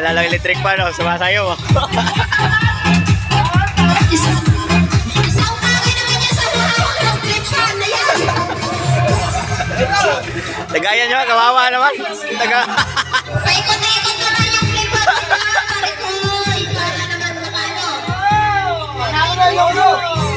dala electric pa, no? Sumasayo mo. Tagayan nyo, kawawa naman. Taga... Ayoko na, ayoko na.